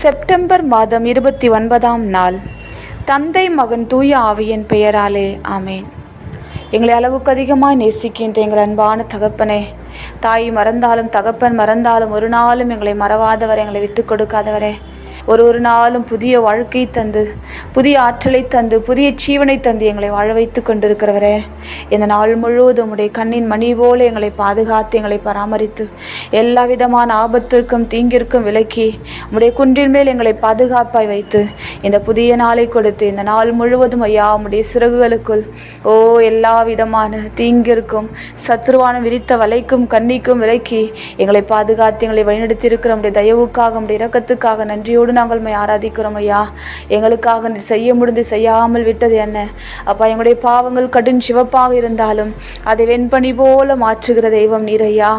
September மாதம் இருபத்தி ஒன்பதாம் நாள். தந்தை மகன் தூய ஆவியின் பெயராலே ஆமேன். எங்களை அளவுக்கு அதிகமாக நேசிக்கின்ற எங்கள் அன்பான தகப்பனே தாய் மறந்தாலும் தகப்பன் மறந்தாலும் ஒரு நாளும் எங்களை மறவாதவரை எங்களை விட்டு கொடுக்காதவரே. ஒரு ஒரு நாளும் புதிய வாழ்க்கை தந்து புதிய ஆற்றலை தந்து புதிய ஜீவனை தந்து எங்களை வாழ வைத்து கொண்டிருக்கிறவரே. இந்த நாள் முழுவதும் உடைய கண்ணின் மணி போல எங்களை பாதுகாத்து எங்களை பராமரித்து எல்லா விதமான ஆபத்திற்கும் தீங்கிற்கும் விலக்கி உடைய குன்றின் மேல் எங்களை பாதுகாப்பாய் வைத்து இந்த புதிய நாளை கொடுத்து இந்த நாள் முழுவதும் ஐயா உடைய சிறகுகளுக்குள் ஓ எல்லா விதமான தீங்கிற்கும் சத்ருவான விரித்த வலைக்கும் கண்ணிக்கும் விலக்கி எங்களை பாதுகாத்து எங்களை வழிநடத்தி இருக்கிற உடைய தயவுக்காக உடைய இரக்கத்துக்காக நன்றியோடு நாங்கள் உம்மை ஆராதிக்கிறோம் ஐயா. எங்களுக்காக செய்ய முடிந்து செய்யாமல் விட்டது என்ன? அப்பா எங்களுடைய பாவங்கள் கடும் சிவப்பாக இருந்தாலும் அதை வெண்பனி போல மாற்றுகிற தெய்வம் நீர் ஐயா.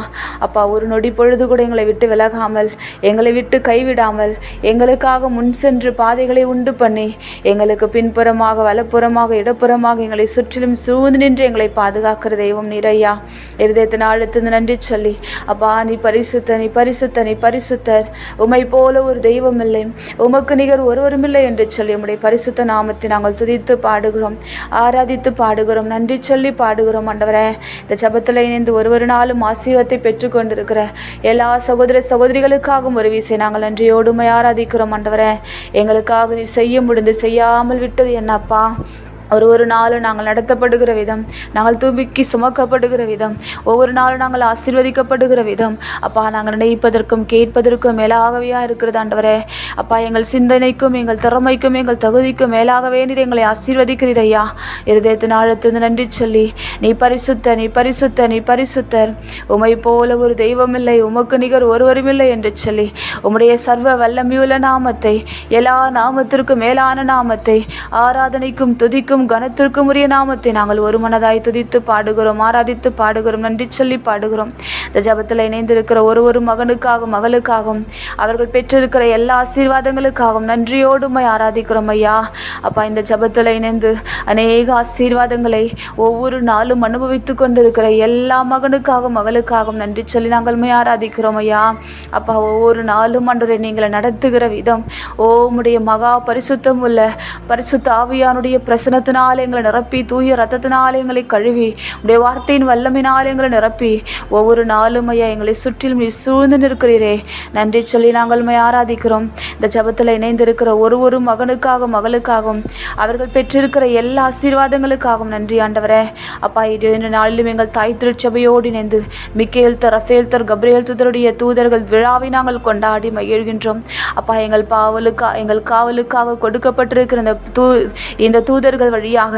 அப்பா ஒரு நொடி பொழுது கூட எங்களை விட்டு விலகாமல் எங்களை விட்டு கைவிடாமல் எங்களுக்காக முன் சென்று பாதைகளை உண்டு பண்ணி எங்களுக்கு பின்புறமாக வலப்புறமாக இடப்புறமாக எங்களை சுற்றிலும் சூழ்ந்து நின்று எங்களை பாதுகாக்கிற தெய்வம் நீர் ஐயா. இருதயத்தின் ஆழத்திலிருந்து நன்றி சொல்லி அப்பா நீ பரிசுத்த நீ பரிசுத்த நீ பரிசுத்தர். உமை போல ஒரு தெய்வம் இல்லை. உமக்கு நிகர் ஒருவரும் இல்லை என்று சொல்லி உம்முடைய பரிசுத்த நாமத்தை நாங்கள் துதித்து பாடுகிறோம் ஆராதித்து பாடுகிறோம் நன்றி சொல்லி பாடுகிறோம் ஆண்டவரே. இந்த ஜபத்தில் இணைந்து ஒரு ஒரு நாளும் ஆசீர்வாதத்தை பெற்றுக்கொண்டிருக்கிற எல்லா சகோதர சகோதரிகளுக்காகவும் ஒரு வீசை நாங்கள் நன்றியோடுமை ஆராதிக்கிறோம் ஆண்டவரே. எங்களுக்காக நீ செய்ய முடிந்து செய்யாமல் விட்டது என்னப்பா? ஒரு ஒரு நாளும் நாங்கள் நடத்தப்படுகிற விதம் நாங்கள் தூபிக்கு சுமக்கப்படுகிற விதம் ஒவ்வொரு நாளும் நாங்கள் ஆசீர்வதிக்கப்படுகிற விதம். அப்பா நாங்கள் நினைப்பதற்கும் கேட்பதற்கும் மேலாகவே இருக்கிறது ஆண்டவரே. அப்பா எங்கள் சிந்தனைக்கும் எங்கள் திறமைக்கும் எங்கள் தகுதிக்கும் மேலாகவே நீர் எங்களை ஆசீர்வதிக்கிறீர் ஐயா. இருதயத்தின் ஆழத்திலிருந்து நன்றி சொல்லி நீ பரிசுத்த நீ பரிசுத்த நீ பரிசுத்தர். உமை போல ஒரு தெய்வம் இல்லை உமக்கு நிகர் ஒருவரும் இல்லை என்று சொல்லி உம்முடைய சர்வ வல்லமையுள்ள நாமத்தை எல்லா நாமத்திற்கும் மேலான நாமத்தை ஆராதனைக்கும் துதிக்கும் கனத்திற்கும் உரிய நாமத்தை நாங்கள் ஒரு மனதாய் துதித்து பாடுகிறோம் ஆராதித்து பாடுகிறோம் நன்றி சொல்லி பாடுகிறோம். இந்த ஜபத்தில் இணைந்திருக்கிற ஒரு ஒரு மகனுக்காகவும் மகளுக்காகவும் அவர்கள் பெற்றிருக்கிற எல்லா ஆசீர்வாதங்களுக்காகவும் நன்றியோடுமை ஆராதிக்கிறோம் ஐயா. அப்பா இந்த ஜபத்தில் இணைந்து அநேக ஆசீர்வாதங்களை ஒவ்வொரு நாளும் அனுபவித்து கொண்டிருக்கிற எல்லா மகனுக்காகவும் மகளுக்காகவும் நன்றி சொல்லி நாங்கள் ஆராதிக்கிறோம் ஐயா. அப்பா ஒவ்வொரு நாளும் அன்றைய நீங்களை நடத்துகிற விதம் ஓ உம்முடைய மகா பரிசுத்தம் உள்ள பரிசுத்த ஆவியானுடைய ரத்தத்தினால் எங்களை நிரப்பி தூய ரத்தத்தினால் எங்களை கழுவி உடைய வார்த்தையின் வல்லமினால் எங்களை நிரப்பி ஒவ்வொரு நாளும் ஐயா எங்களை சுற்றிலும் நீர் சூழ்ந்து நிற்கிறீரே. நன்றி சொல்லி நாங்கள் ஆராதிக்கிறோம். இந்த ஜபத்தில் இணைந்திருக்கிற ஒரு ஒரு மகனுக்காகவும் மகளுக்காகவும் அவர்கள் பெற்றிருக்கிற எல்லா ஆசீர்வாதங்களுக்காகவும் நன்றி ஆண்டவரே. அப்பா இது இந்த நாளிலும் எங்கள் தாய் திருச்சபையோடு இணைந்து மிக்கேல் தர் ரஃபேல் தர் கப்ரியல் தூதருடைய தூதர்கள் விழாவை நாங்கள் கொண்டாடி மகிழ்கின்றோம். அப்பா எங்கள் பாவலுக்கா எங்கள் காவலுக்காக கொடுக்கப்பட்டிருக்கிற இந்த தூ இந்த தூதர்கள் வழியாக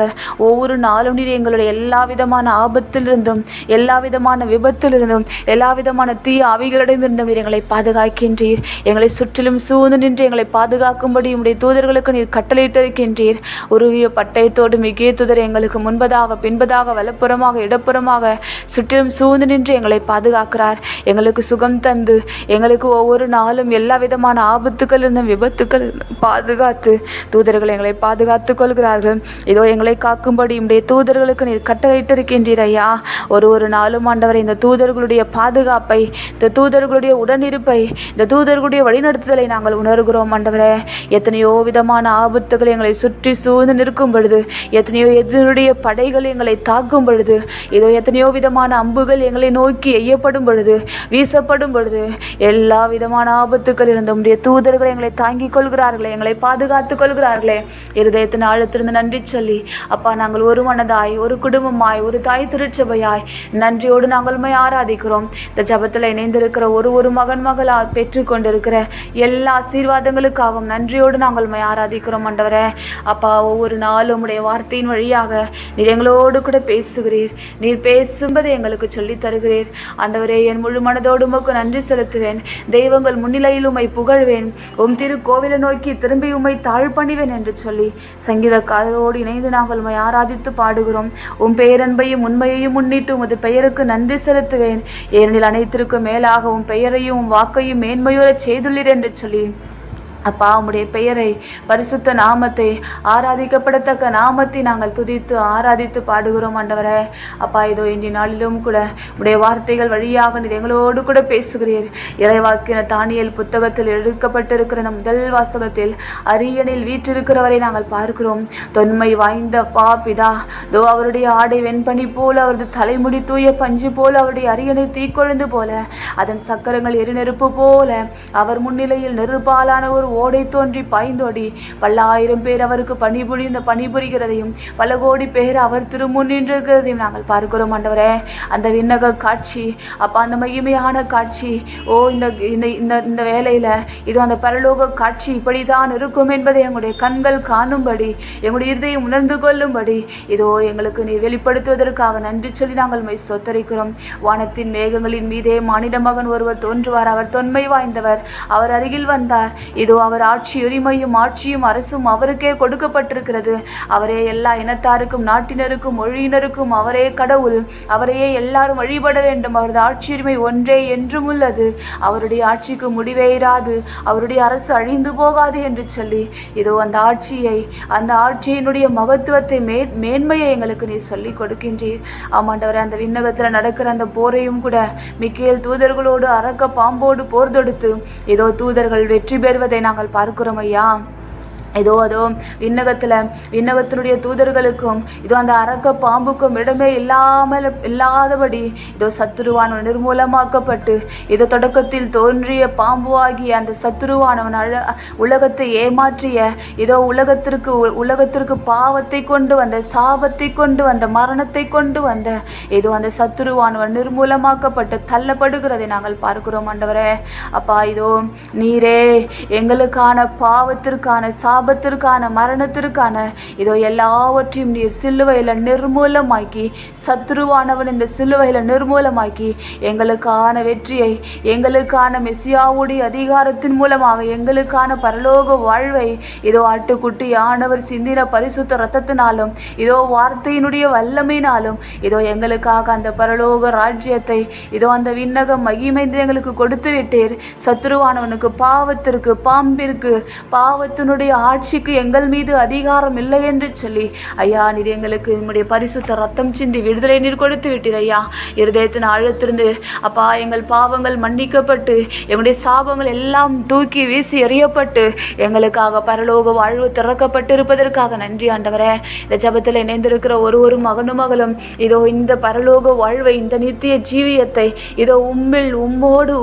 ஒவ்வொரு நாளும் நீர் எங்களுடைய எல்லா விதமான ஆபத்திலிருந்தும் எல்லா விதமான விபத்திலிருந்தும் எல்லா விதமான தீய அவைகளிடமிருந்தும் நீர் எங்களை பாதுகாக்கின்றீர். எங்களை சுற்றிலும் சூழ்ந்து நின்று எங்களை பாதுகாக்கும்படி உடைய தூதர்களுக்கு நீர் கட்டளையிட்டிருக்கின்றீர். உருவிய பட்டயத்தோடு மிகிய தூதர் எங்களுக்கு முன்பதாக பின்பதாக வலப்புறமாக இடப்புறமாக சுற்றிலும் சூழ்ந்து நின்று எங்களை பாதுகாக்கிறார். எங்களுக்கு சுகம் தந்து எங்களுக்கு ஒவ்வொரு நாளும் எல்லா விதமான ஆபத்துக்கள் இருந்தும் விபத்துக்கள் பாதுகாத்து தூதர்கள் எங்களை பாதுகாத்து கொள்கிறார்கள். இதோ எங்களை காக்கும்படி உடைய தூதர்களுக்கு நீர் கட்டளையிட்டிருக்கின்றீர் ஐயா. ஒரு ஒரு நாளும் ஆண்டவர் இந்த தூதர்களுடைய பாதுகாப்பை இந்த தூதர்களுடைய உடனிருப்பை இந்த தூதர்களுடைய வழிநடத்துதலை நாங்கள் உணர்கிறோம் ஆண்டவரே. எத்தனையோ விதமான ஆபத்துகள் எங்களை சுற்றி சூழ்ந்து நிற்கும் பொழுது எத்தனையோ எதிருடைய படைகள் எங்களை தாக்கும் பொழுது இதோ எத்தனையோ விதமான அம்புகள் எங்களை நோக்கி எய்யப்படும் பொழுது வீசப்படும் பொழுது எல்லா விதமான ஆபத்துக்கள் இருந்த உடைய தூதர்கள் எங்களை தாங்கிக் கொள்கிறார்களே எங்களை பாதுகாத்துக் கொள்கிறார்களே. இருதயத்தின் ஆழத்திலிருந்து நன்றி சொல்லி அப்பா நாங்கள் ஒரு மனதாய் ஒரு குடும்பமாய் ஒரு தாய் திருச்சபையாய் நன்றியோடு நாங்கள் உண்மை ஆராதிக்கிறோம். இந்த ஜபத்தில் இணைந்திருக்கிற ஒரு ஒரு மகன் மகளாக பெற்றுக்கொண்டிருக்கிற எல்லா ஆசீர்வாதங்களுக்காகவும் நன்றியோடு நாங்கள் உண்மை ஆராதிக்கிறோம் ஆண்டவரே. அப்பா ஒவ்வொரு நாளும் உடைய வார்த்தையின் வழியாக நீர் எங்களோடு கூட பேசுகிறீர். நீர் பேசும்பதை எங்களுக்கு சொல்லித் தருகிறீர். ஆண்டவரே என் முழு மனதோடு உமக்கு நன்றி செலுத்துவேன். தெய்வங்கள் முன்னிலையில் உம்மை புகழ்வேன். உம் திரு கோவிலை நோக்கி திரும்பி உம்மை தாழ்பணிவேன் என்று சொல்லி சங்கீதக்காரரோடு இணைந்து நாங்கள் உண்மை ஆராதித்து பாடுகிறோம். உன் பேரன்பையும் உண்மையையும் முன்னிட்டு உமது பெயருக்கு நன்றி செலுத்துவேன். ஏனெனில் அனைத்திற்கும் மேலாக உன் பெயரையும் உன் வாக்கையும் மேன்மையோட செய்துள்ளீர் என்று சொல்லி அப்பா உம்முடைய பெயரை பரிசுத்த நாமத்தை ஆராதிக்கப்படத்தக்க நாமத்தை நாங்கள் துதித்து ஆராதித்து பாடுகிறோம் ஆண்டவரே. அப்பா இதோ இன்றைய நாளிலும் கூட உடைய வார்த்தைகள் வழியாக நீர் எங்களோடு கூட பேசுகிறீர். இறைவாக்கின தானியல் புத்தகத்தில் எடுக்கப்பட்டிருக்கிற இந்த முதல் வாசகத்தில் அரியணில் வீற்றிருக்கிறவரை நாங்கள் பார்க்கிறோம். தொன்மை வாய்ந்த பா பிதா தோ அவருடைய ஆடை வெண்பனி போல் அவரது தலைமுடி தூய பஞ்சு போல் அவருடைய அரியணை தீக்கொழுந்து போல அதன் சக்கரங்கள் எரிநெருப்பு போல அவர் முன்னிலையில் நெருப்பாலான ஒரு ஓடை தோன்றி பாய்ந்தோடி. பல்லாயிரம் பேர் அவருக்கு பணிபுரிந்த பணிபுரிகிறதையும் பல கோடி பேர் அவர் திருமுன் நின்றிருக்கிறதையும் நாங்கள் பார்க்கிறோம் ஆண்டவரே. அந்த விண்ணக காட்சி அப்போ அந்த மகிமையான காட்சி. ஓ இந்த இந்த இந்த இந்த வேலையில் இது அந்த பரலோக காட்சி இப்படிதான் இருக்கும் என்பதை எங்களுடைய கண்கள் காணும்படி எங்களுடைய இருதயம் உணர்ந்து கொள்ளும்படி இதோ எங்களுக்கு நீ வெளிப்படுத்துவதற்காக நன்றி சொல்லி நாங்கள் மை சொத்தரிக்கிறோம் வானத்தின் மேகங்களின் மீதே மானிட மகன் ஒருவர் தோன்றுவார். அவர் தொன்மை வாய்ந்தவர். அவர் அருகில் வந்தார். இதோ அவர் ஆட்சி உரிமையும் ஆட்சியும் அரசும் அவருக்கே கொடுக்கப்பட்டிருக்கிறது. அவரே எல்லா இனத்தாருக்கும் நாட்டினருக்கும் மொழியினருக்கும் அவரே கடவுள். அவரையே எல்லாரும் வழிபட வேண்டும். அவரது ஆட்சி உரிமை ஒன்றே என்றும் உள்ளது. அவருடைய ஆட்சிக்கு முடிவே இராது. அவருடைய அரசு அழிந்து போகாது என்று சொல்லி இதோ அந்த ஆட்சியை அந்த ஆட்சியினுடைய மகத்துவத்தை மே மேன்மையை எங்களுக்கு நீ சொல்லி கொடுக்கின்றீர். ஆமாண்டவர் அந்த விண்ணகத்தில் நடக்கிற அந்த போரையும் கூட மிக்கேல் தூதர்களோடு அரக்க பாம்போடு போர் தொடுத்து இதோ தூதர்கள் வெற்றி பெறுவதை நாங்கள் பார்க்கிறோம் ஐயா. ஏதோ அதோ விண்ணகத்தில் விண்ணகத்தினுடைய தூதர்களுக்கும் இதோ அந்த அரக்க பாம்புக்கும் இடமே இல்லாமல் இல்லாதபடி இதோ சத்துருவானவன் நிர்மூலமாக்கப்பட்டு இதோ தொடக்கத்தில் தோன்றிய பாம்புவாகிய அந்த சத்துருவானவன் அழ உலகத்தை ஏமாற்றிய இதோ உலகத்திற்கு உலகத்திற்கு பாவத்தை கொண்டு வந்த சாபத்தை கொண்டு வந்த மரணத்தை கொண்டு வந்த இதோ அந்த சத்துருவானவன் நிர்மூலமாக்கப்பட்டு தள்ளப்படுகிறதை நாங்கள் பார்க்கிறோம் ஆண்டவரே. அப்பா இதோ நீரே எங்களுக்கான பாவத்திற்கான சா சாபத்திற்கான மரணத்திற்கான இதோ எல்லாவற்றையும் நீர் சிலுவையில் நிர்மூலமாக்கி சத்ருவானவன் இந்த சிலுவையில் நிர்மூலமாக்கி எங்களுக்கான வெற்றியை எங்களுக்கான மெசியாவுடைய அதிகாரத்தின் மூலமாக எங்களுக்கான பரலோக வாழ்வை இதோ ஆட்டுக்குட்டி ஆனவர் சிந்தின பரிசுத்த ரத்தத்தினாலும் இதோ வார்த்தையினுடைய வல்லமையினாலும் இதோ எங்களுக்காக அந்த பரலோக ராஜ்யத்தை இதோ அந்த விண்ணக மகிமை எங்களுக்கு கொடுத்து விட்டீர் சத்ருவானவனுக்கு பாவத்திற்கு பாம்பிற்கு பாவத்தினுடைய ஆட்சிக்கு எங்கள் மீது அதிகாரம் இல்லை என்று சொல்லி ஐயா நீர் எங்களுக்கு உம்முடைய பரிசுத்த ரத்தம் சிந்தி விடுதலை நீர் கொடுத்து விட்டீர் ஐயா. இருதயத்தின் ஆழத்திருந்து அப்பா எங்கள் பாவங்கள் மன்னிக்கப்பட்டு எங்களுடைய சாபங்கள் எல்லாம் தூக்கி வீசி எறியப்பட்டு எங்களுக்காக பரலோக வாழ்வு திறக்கப்பட்டு இருப்பதற்காக நன்றி ஆண்டவரே. இந்த ஜபத்தில் இணைந்திருக்கிற ஒரு ஒரு மகனும் மகளும் இதோ இந்த பரலோக வாழ்வை இந்த நித்திய ஜீவியத்தை இதோ உம்மில் உம்மோடு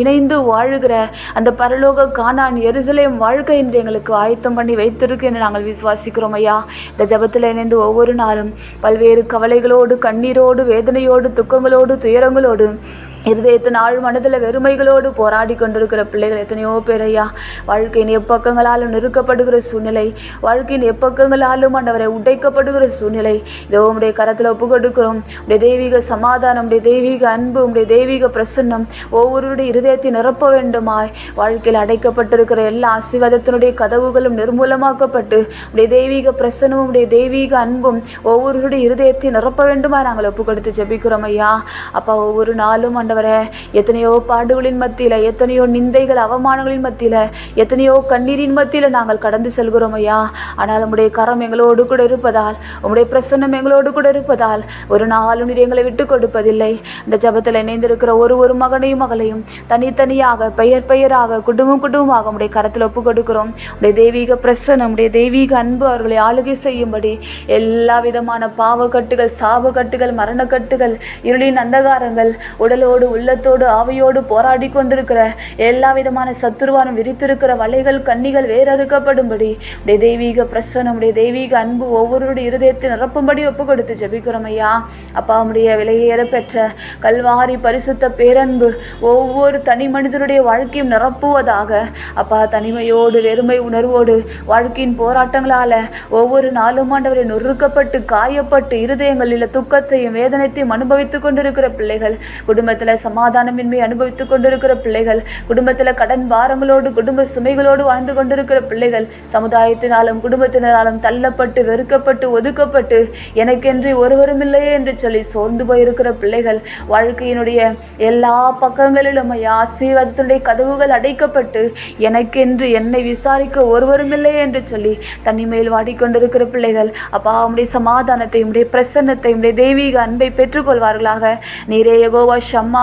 இணைந்து வாழுகிற அந்த பரலோக காணான் எருசலேம் வாழ்க்கை என்று எங்களுக்கு ஆயத்தம் பண்ணி வைத்திருக்கு என்று நாங்கள் விசுவாசிக்கிறோம் ஐயா. இந்த ஜபத்தில் இணைந்து ஒவ்வொரு நாளும் பல்வேறு கவலைகளோடு கண்ணீரோடு வேதனையோடு துக்கங்களோடு துயரங்களோடு இருதயத்தின் ஆழ் மனதில் வெறுமைகளோடு போராடி கொண்டிருக்கிற பிள்ளைகள் எத்தனையோ பேர் ஐயா. வாழ்க்கையின் எப்பக்கங்களாலும் நெருக்கப்படுகிற சூழ்நிலை வாழ்க்கையின் எப்பக்கங்களாலும் ஆண்டவரை உடைக்கப்படுகிற சூழ்நிலை. இதோ உடைய கரத்தில் ஒப்பு கொடுக்கிறோம் உடைய தெய்வீக சமாதானம் உடைய தெய்வீக அன்பு உடைய தெய்வீக பிரசன்னம் ஒவ்வொருடைய இருதயத்தை நிரப்ப வேண்டுமாய். வாழ்க்கையில் அடைக்கப்பட்டிருக்கிற எல்லா ஆசீர்வாதத்தினுடைய கதவுகளும் நிர்மூலமாக்கப்பட்டு உடைய தெய்வீக பிரசனமும் உடைய தெய்வீக அன்பும் ஒவ்வொருடைய இருதயத்தை நிரப்ப வேண்டுமா நாங்கள் ஒப்பு கொடுத்து ஜெபிக்கிறோம் ஐயா. அப்பா ஒவ்வொரு நாளும் ஆண்டவரே எத்தனையோ பாடுகளின் மத்தியில் எத்தனையோ நிந்தைகள் அவமானங்களின் மத்தியில் எத்தனையோ கண்ணீரின் மத்தியில் நாங்கள் கடந்து செல்கிறோம் ஐயா. ஆனால் உம்முடைய கரம் எங்களோடு கூட இருப்பதால் உம்முடைய பிரசன்னம் எங்களோடு கூட இருப்பதால் ஒரு நாலு நீர் எங்களை விட்டு கொடுப்பதில்லை. இந்த ஜபத்தில் இணைந்திருக்கிற ஒரு ஒரு மகனையும் மகளையும் தனித்தனியாக பெயர் பெயராக குடும்பம் குடும்பமாக உடைய கரத்தில் ஒப்பு கொடுக்கிறோம். உடைய தெய்வீக பிரசன்னம் உடைய தெய்வீக அன்பு அவர்களை ஆளுகை செய்யும்படி எல்லா விதமான பாவக்கட்டுகள் சாபக்கட்டுகள் மரணக்கட்டுகள் இருளின் அந்தகாரங்கள் உடலோடு உள்ளத்தோடு ஆவியோடு போராடி கொண்டிருக்கிற எல்லா விதமான சத்துருவானம் விரித்திருக்கிற வலைகள் கண்ணிகள் வேறறுக்கப்படும்படி உடைய தெய்வீக பிரசனம் உடைய தெய்வீக அன்பு ஒவ்வொருடைய இருதயத்தை நிரப்பும்படி ஒப்பு கொடுத்து ஜபிக்கிறோம் ஐயா. அப்பா உடைய விலையேற பெற்ற கல்வாரி பரிசுத்த பேரன்பு ஒவ்வொரு தனி மனிதனுடைய வாழ்க்கையும் நிரப்புவதாக அப்பா தனிமையோடு வெறுமை உணர்வோடு வாழ்க்கையின் போராட்டங்களால ஒவ்வொரு நாளும் ஆண்டவரை நொறுக்கப்பட்டு காயப்பட்டு இருதயங்களில் துக்கத்தையும் வேதனைத்தையும் அனுபவித்துக் கொண்டிருக்கிற பிள்ளைகள் குடும்பத்தில் குடும்பத்தில் சமாதானமின்மை அனுபவித்துக் கொண்டிருக்கிற பிள்ளைகள் குடும்பத்தில் கடன் பாரங்களோடு குடும்ப சுமைகளோடு வாழ்ந்து கொண்டிருக்கிற பிள்ளைகள் சமுதாயத்தினாலும் குடும்பத்தினராலும் தள்ளப்பட்டு வெறுக்கப்பட்டு ஒதுக்கப்பட்டு எனக்கென்று ஒருவரும் இல்லையே என்று சொல்லி சோர்ந்து போயிருக்கிற பிள்ளைகள் வாழ்க்கையினுடைய எல்லா பக்கங்களிலும் ஐயா ஆசீர்வாதத்துடைய கதவுகள் அடைக்கப்பட்டு எனக்கென்று என்னை விசாரிக்க ஒருவரும் இல்லை என்று சொல்லி தனிமையில் வாடிக்கொண்டிருக்கிற பிள்ளைகள் அப்பா உம்முடைய சமாதானத்தை உடைய பிரசன்னத்தை உடைய தெய்வீக அன்பை பெற்றுக்கொள்வார்களாக. நீரே யகோவா ஷம்மா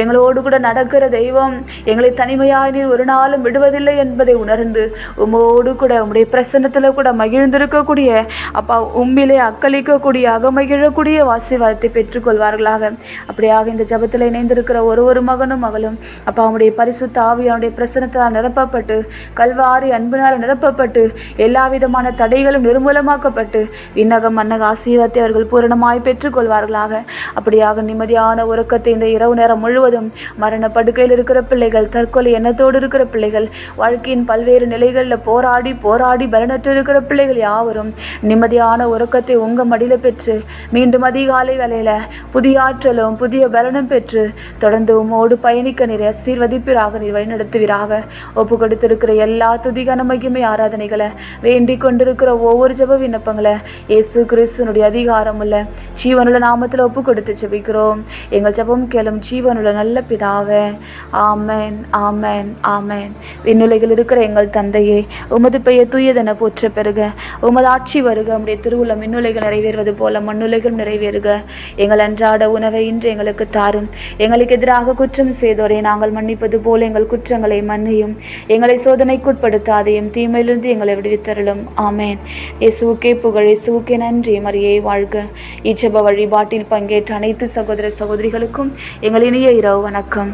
எங்களோடு கூட நடக்கிற தெய்வம் எங்களை தனிமையாய் நீர் ஒரு நாளும் விடுவதில்லை என்பதை உணர்ந்து உமோடு கூட உம்முடைய பிரசன்னத்தில் கூட மகிழ்ந்திருக்கக்கூடிய அப்பா உம்மிலே அக்களிக்கக்கூடிய அகமகிழக்கூடிய ஆசீர்வாதத்தை பெற்றுக்கொள்வார்களாக. அப்படியாக இந்த ஜபத்தில் இணைந்திருக்கிற ஒரு ஒரு மகனும் மகளும் அப்பா அவனுடைய பரிசுத்த ஆவியானுடைய பிரசனத்தால் நிரப்பப்பட்டு கல்வாரி அன்பினால் நிரப்பப்பட்டு எல்லா விதமான தடைகளும் நிர்மூலமாக்கப்பட்டு விண்ணகம் மன்னக ஆசீர்வாதத்தை அவர்கள் பூரணமாய் பெற்றுக்கொள்வார்களாக. அப்படியாக நிம்மதியான உறக்கத்தை இந்த இரவு நேரம் முழுவதும் மரண படுக்கையில் இருக்கிற பிள்ளைகள் தற்கொலை எண்ணத்தோடு இருக்கிற பிள்ளைகள் வாழ்க்கையின் பல்வேறு நிலைகளில் போராடி போராடி பலனற்று இருக்கிற பிள்ளைகள் யாவரும் நிம்மதியான உறக்கத்தை உங்கள் மடியில் பெற்று மீண்டும் அதிகாலை வேலையில் புதிய ஆற்றலும் புதிய பலனும் பெற்று தொடர்ந்து உமோடு பயணிக்க நீர் ஆசீர்வதிப்பிறாக நீர் வழிநடத்துவீராக. ஒப்பு கொடுத்திருக்கிற எல்லா துதிகன மகிமை ஆராதனைகளை வேண்டிக் கொண்டிருக்கிற ஒவ்வொரு ஜப விண்ணப்பங்களை இயேசு கிறிஸ்துனுடைய அதிகாரம் உள்ள ஜீவனுள்ள நாமத்தில் ஒப்பு கொடுத்து ஜெபிக்கிறோம். எங்கள் ஜெபம் கேளும் ஜீவனுள்ள நல்ல பிதாவே. ஆமேன் ஆமேன் ஆமேன். விண்ணுலைகள் இருக்கிற எங்கள் தந்தையே உமது பெயர் தூயதென போற்ற பெருக உமது ஆட்சி வருக. உம்முடைய திருவுள்ள மின்னுலைகள் நிறைவேறுவது போல மண்ணுலைகள் நிறைவேறுக. எங்கள் அன்றாட உணவை இன்று எங்களுக்கு தாரும். எங்களுக்கு எதிராக குற்றம் செய்தோரை நாங்கள் மன்னிப்பது போல எங்கள் குற்றங்களை மன்னியும். எங்களை சோதனைக்குட்படுத்தாதையும் தீமையிலிருந்து எங்களை விடுவித்தருளும். ஆமேன். இயேசுக்கே புகழ் இயேசுக்கே நன்றி. மரியே வாழ்க. இச்சப வழிபாட்டில் பங்கேற்ற அனைத்து சகோதர சகோதரிகளுக்கும் எங்கள் இனிய இரவு வணக்கம்.